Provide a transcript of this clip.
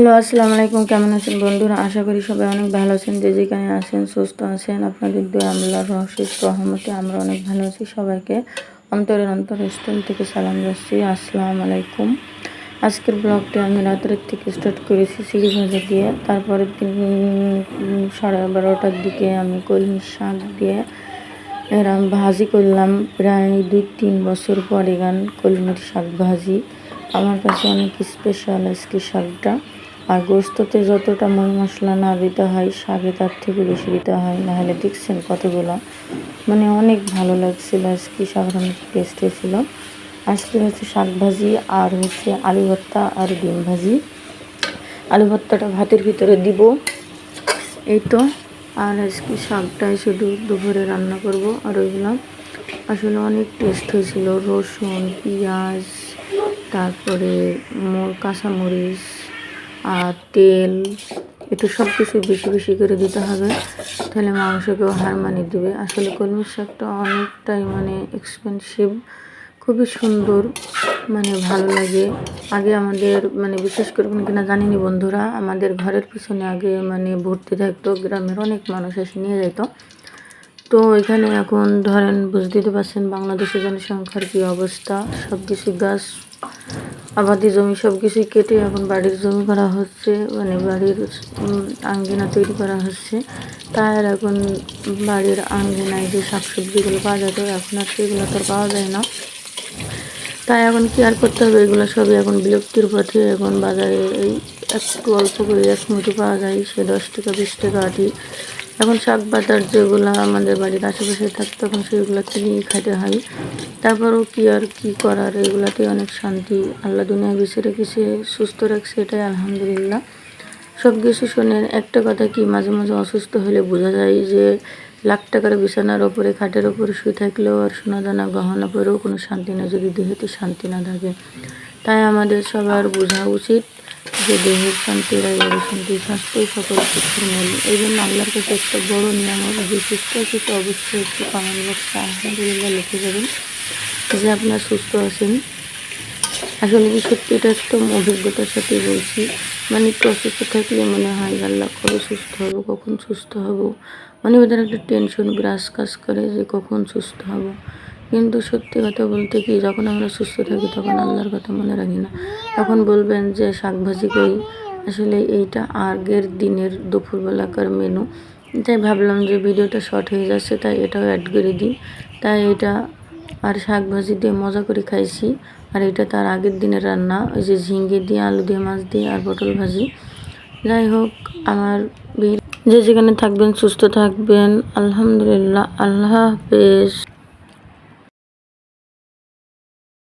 Hello, আসসালামু আলাইকুম। কেমন আছেন বন্ধুরা? আশা করি সবাই অনেক ভালো আছেন, যে যেখানে আছেন, সুস্থ আছেন। আপনাদের দোয়া আল্লাহর রহস্যের রহমতে আমরা অনেক ভালো আছি। সবাইকে অন্তরের অন্তর অন্তরস্থল থেকে সালাম যাচ্ছি আসসালামু আলাইকুম। আজকের ব্লগটা আমি রাতের থেকে স্টার্ট করেছি সিঁড়ি ভাজা দিয়ে। তারপরে সাড়ে বারোটার দিকে আমি কলমি শাক দিয়ে, এরম ভাজি করলাম। প্রায় দুই তিন বছর পরে গান কলমির শাক ভাজি। আমার কাছে অনেক স্পেশাল আজকে শাকটা। আর গোস্ততে যতটা ময় মশলা না দিতে হয় শাকে তার থেকে বেশি দিতে হয়, নাহলে দেখছেন কতগুলো। মানে অনেক ভালো লাগছিল আজকে অনেক টেস্ট হয়েছিল আজকে হচ্ছে শাক ভাজি আর হচ্ছে আলু ভর্তা আর ডিম ভাজি। আলু ভর্তাটা ভাতের ভিতরে দিব। এই তো। আর আজকে শাকটাই শুধু দুপুরে রান্না করব। আর ওইগুলো আসলে অনেক টেস্ট হয়েছিল। রসুন, পেঁয়াজ, তারপরে কাঁচামরিচ আর তেল, একটু সব কিছু বেশি বেশি করে দিতে হবে। তাহলে মাংসকেও হার মানিয়ে দেবে। আসলে কলমির শাকটা অনেকটাই মানে এক্সপেন্সিভ খুবই সুন্দর মানে ভালো লাগে। আগে আমাদের মানে বিশেষ করে কিনা জানিনি বন্ধুরা, আমাদের ঘরের পিছনে আগে মানে ভর্তি থাকতো, গ্রামের অনেক মানুষ এসে নিয়ে যেত। তো এখানে এখন ধরেন বুঝতে পারছেন, বাংলাদেশের জনসংখ্যার কী অবস্থা? সব কিছু গাছ আবাদি জমি সব কিছুই কেটে এখন বাড়ির জমি করা হচ্ছে মানে বাড়ির আঙ্গিনা তৈরি করা হচ্ছে। তাই আর এখন বাড়ির আঙ্গিনায় যে শাকসবজিগুলো পাওয়া যেত এখন আর সেগুলো তো পাওয়া যায় না। তাই এখন কি আর করতে হবে? এগুলো সবই এখন বিলুপ্তির পথে। এখন বাজারে এই একটু অল্প করে এক মুঠি পাওয়া যায়, সে দশ টাকা, বিশ টাকা আটি। এখন শাক পাতার যেগুলো আমাদের বাড়ির আশেপাশে থাকতো তখন সেগুলো কিনেই খাইতে হয়। তারপরও কি আর কি করার? এগুলাতে অনেক শান্তি। আল্লাহ দুনিয়া বেছে রেখেছে, সুস্থ রাখছে, এটাই আলহামদুলিল্লাহ। সব কিছু শোনেন একটা কথা কি, মাঝে মাঝে অসুস্থ হলে বোঝা যায় যে, লাখ টাকার বিছানার ওপরে, খাটের ওপরে শুয়ে থাকলেও আর সোনা দানা, গহনা পরেও কোনো শান্তি না যদি দেহেতে শান্তি না থাকে। তাই আমাদের সবার বোঝা উচিত যে দেহের শান্তি রাইবের শান্তি স্বাস্থ্যই সকল কিছুর মূল। এই জন্য আল্লাহর কাছে একটা বড় নিয়ামক যে সুস্থ তো অবশ্যই একটু কমেন্ট বক্সে আলহামদুলিল্লাহ, লিখে যাবেন। যে আপনার সুস্থ আছেন, আসলে কি সত্যি এটা একদম অভিজ্ঞতার সাথে বলছি মানে একটু অসুস্থ থাকলে মনে হয় আল্লাহ কবে সুস্থ হব, কখন সুস্থ হব। মানে ওদের একটা টেনশন গ্রাস কাজ করে যে কখন সুস্থ হব। কিন্তু সত্যি কথা বলতে কি, যখন আমরা সুস্থ থাকি তখন আল্লাহর কথা মনে রাখি না। এখন বলবেন যে শাকভাজি করি, আসলে এইটা আগের দিনের দুপুরবেলাকার মেনু তাই ভাবলাম যে ভিডিওটা শর্ট হয়ে যাচ্ছে, তাই এটাও অ্যাড করে দিই। তাই এটা আর শাক ভাজি দিয়ে মজা করে খাইছি। আর এটা তার আগের দিনের রান্না, ওই যে ঝিঙ্গে দিয়ে, আলু দিয়ে, মাছ দিয়ে আর পটল ভাজি। যাই হোক, আমার যে যেখানে থাকবেন, সুস্থ থাকবেন। আলহামদুলিল্লাহ, আল্লাহ হাফেজ।